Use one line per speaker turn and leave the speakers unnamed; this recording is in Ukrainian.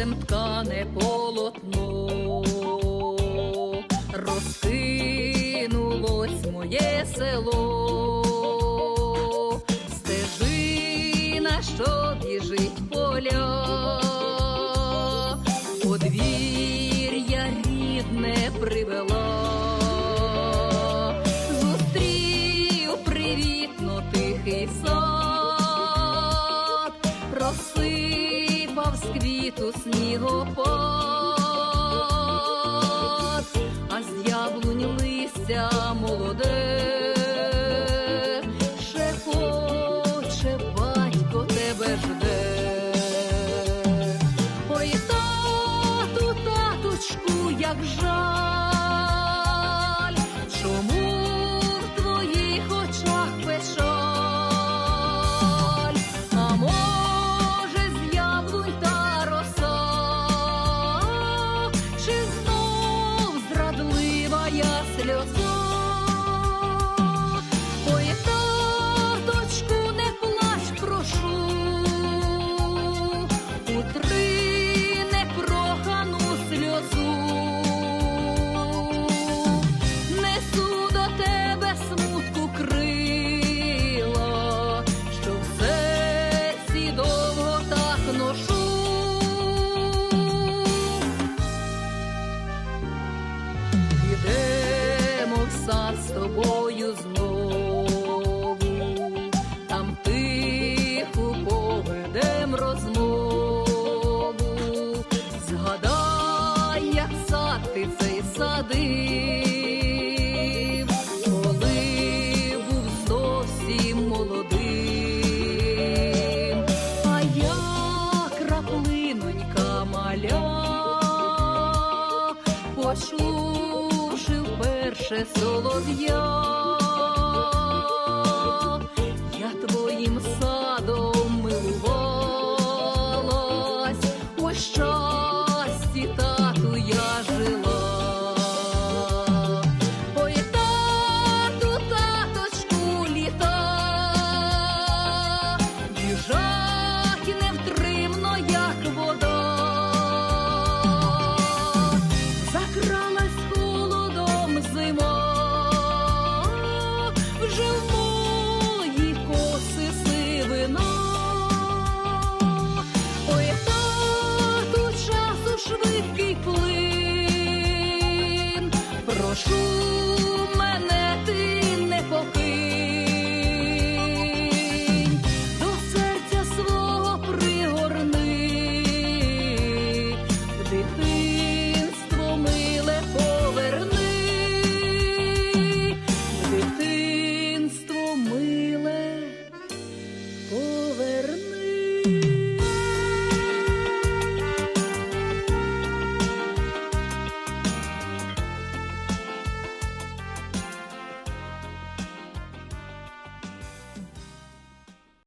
сонцем ткане полотно, розкинулось моє село, з квіту снігопад, я сльоза? Тобою знову, там тиху поведем розмову. Згадай, як сад ти цей садив, коли був зовсім молодим, а я краплинонька маля почувши вперше солов'я,